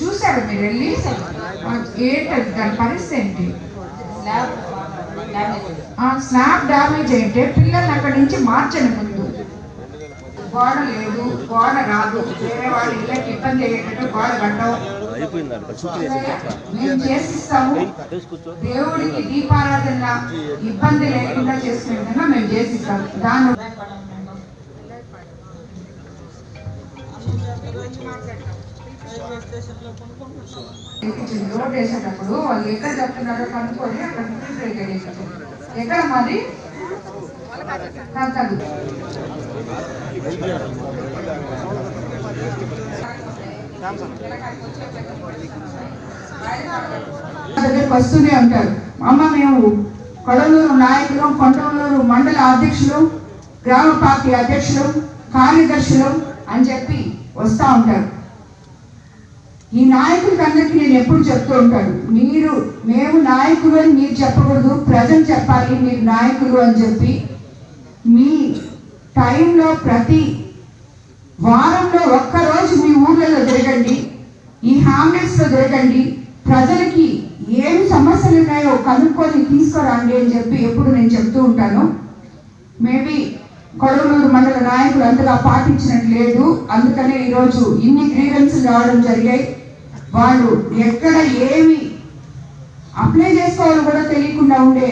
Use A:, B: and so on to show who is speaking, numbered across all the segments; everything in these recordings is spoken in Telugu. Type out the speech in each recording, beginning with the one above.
A: చూసారు మీరు వెళ్ళి ఏంటది? దాని పరిస్థితి ఏంటి? స్లాబ్ డ్యామేజ్ అయితే పిల్లల్ని అక్కడి నుంచి మార్చని ముందు. గోడ లేదు గోడ రాదు. వేరే వాళ్ళు ఇళ్ళకి ఇబ్బంది అయ్యేటట్టు గోడ కట్టవు. మేము చేసిస్తాము. దేవుడికి దీపారాధన ఇబ్బంది లేకుండా చేసుకునే విధంగా మేము చేసిస్తాం. దాని రోడ్ వేసేటప్పుడు వాళ్ళు ఎక్కడ చెప్తున్నారో కనుక్కొని అక్కడ ఫిల్టర్ చేయించారు ఎక్కడ మరి కాదు దగ్గరికి వస్తూనే ఉంటారు. అమ్మ మేము కొడలూరు నాయకులు కొండలూరు మండల అధ్యక్షులు గ్రామ పార్టీ అధ్యక్షులు కార్యదర్శులు అని చెప్పి వస్తూ ఉంటారు. ఈ నాయకులకందరికీ నేను ఎప్పుడు చెప్తూ ఉంటాను మీరు మేము నాయకులు అని మీరు చెప్పకూడదు ప్రజలు చెప్పాలి మీరు నాయకులు అని చెప్పి మీ టైంలో ప్రతి వారంలో ఒక్కరోజు మీ ఊర్లలో తిరగండి ఈ హామ్లెట్స్లో తిరగండి ప్రజలకి ఏం సమస్యలు ఉన్నాయో కనుక్కొని తీసుకురండి అని చెప్పి ఎప్పుడు నేను చెప్తూ ఉంటాను. మేబీ కొడవలూరు మండల నాయకులు అంతగా పాటించినట్టు లేదు. అందుకనే ఈరోజు ఇన్ని గ్రీవెన్సులు రావడం జరిగాయి. వాళ్ళు ఎక్కడ ఏమి అప్లై చేసుకోవాలో కూడా తెలియకుండా ఉండే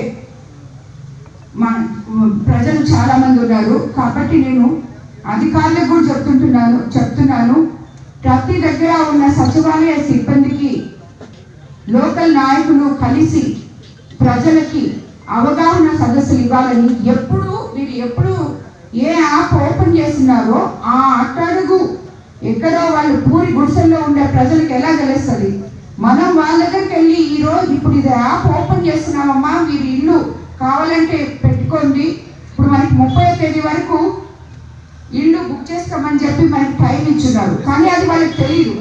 A: మా ప్రజలు చాలా మంది ఉన్నారు. కాబట్టి నేను అధికారులకు కూడా చెప్తుంటున్నాను చెప్తున్నాను. ప్రతి దగ్గర ఉన్న సచివాలయ సిబ్బందికి లోకల్ నాయకులు కలిసి ప్రజలకి అవగాహన సదస్సులు ఇవ్వాలని ఎప్పుడు మీరు ఎప్పుడు ఏ యాప్ ఓపెన్ చేస్తున్నారో ఆ అట్టడుగు ఎక్కడో వాళ్ళు పూరి గుడిసెల్లో ఉండే ప్రజలకు ఎలా తెలుస్తుంది? మనం వాళ్ళ దగ్గరికి వెళ్ళి ఈరోజు ఇప్పుడు ఇది యాప్ ఓపెన్ చేస్తున్నామమ్మా మీరు ఇల్లు కావాలంటే పెట్టుకోండి. ఇప్పుడు మనకి ముప్పై తేదీ వరకు ఇల్లు బుక్ చేసుకోమని చెప్పి మనకి టైం ఇచ్చున్నారు. కానీ అది వాళ్ళకి తెలియదు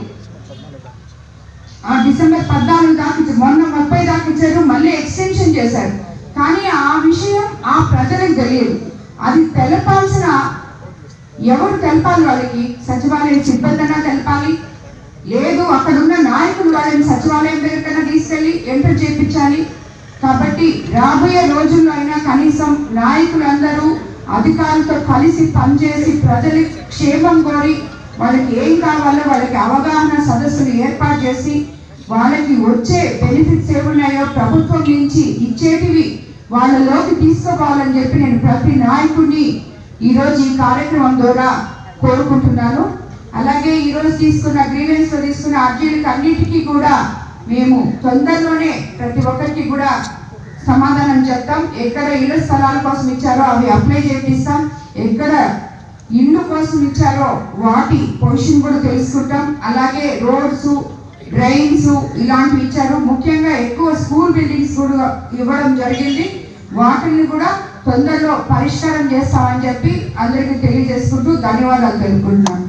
A: ఆ డిసెంబర్ పద్నాలుగు దాకా మొన్న ముప్పై దాకా ఇచ్చారు మళ్ళీ ఎక్స్టెన్షన్ చేశారు. కానీ ఆ విషయం ఆ ప్రజలకు తెలియదు. ఎవరు తెలపాలి వాళ్ళకి? సచివాలయం సిబ్బంది అన్నా తెలపాలి? లేదు అక్కడున్న నాయకులు వాళ్ళని సచివాలయం దగ్గరకన్నా తీసుకెళ్ళి ఎంటర్ చేయించాలి కాబట్టి రాబోయే రోజుల్లో అయినా కనీసం నాయకులందరూ అధికారులతో కలిసి పనిచేసి ప్రజల క్షేమం కోరి వాళ్ళకి ఏం కావాలో వాళ్ళకి అవగాహన సదస్సులు ఏర్పాటు చేసి వాళ్ళకి వచ్చే బెనిఫిట్స్ ఏమున్నాయో ప్రభుత్వం నుంచి ఇచ్చేటివి వాళ్ళలోకి తీసుకోవాలని చెప్పి నేను ప్రతి నాయకుడిని ఈరోజు ఈ కార్యక్రమం ద్వారా కోరుకుంటున్నాను. అలాగే ఈరోజు తీసుకున్న గ్రీవెన్స్లో తీసుకున్న అర్జీలకు అన్నిటికీ కూడా మేము తొందరలోనే ప్రతి ఒక్కరికి కూడా సమాధానం చెప్తాం. ఎక్కడ ఇళ్ళ స్థలాల కోసం ఇచ్చారో అవి అప్లై చేపిస్తాం. ఎక్కడ ఇల్లు కోసం ఇచ్చారో వాటి పొజిషన్ కూడా తెలుసుకుంటాం. అలాగే రోడ్స్ డ్రైన్స్ ఇలాంటివి ఇచ్చారు. ముఖ్యంగా ఎక్కువ స్కూల్ బిల్డింగ్స్ కూడా ఇవ్వడం జరిగింది. వాటిని కూడా తొందరలో పరిష్కారం చేస్తామని చెప్పి అందరికీ తెలియజేసుకుంటూ ధన్యవాదాలు తెలుపుకుంటున్నాను.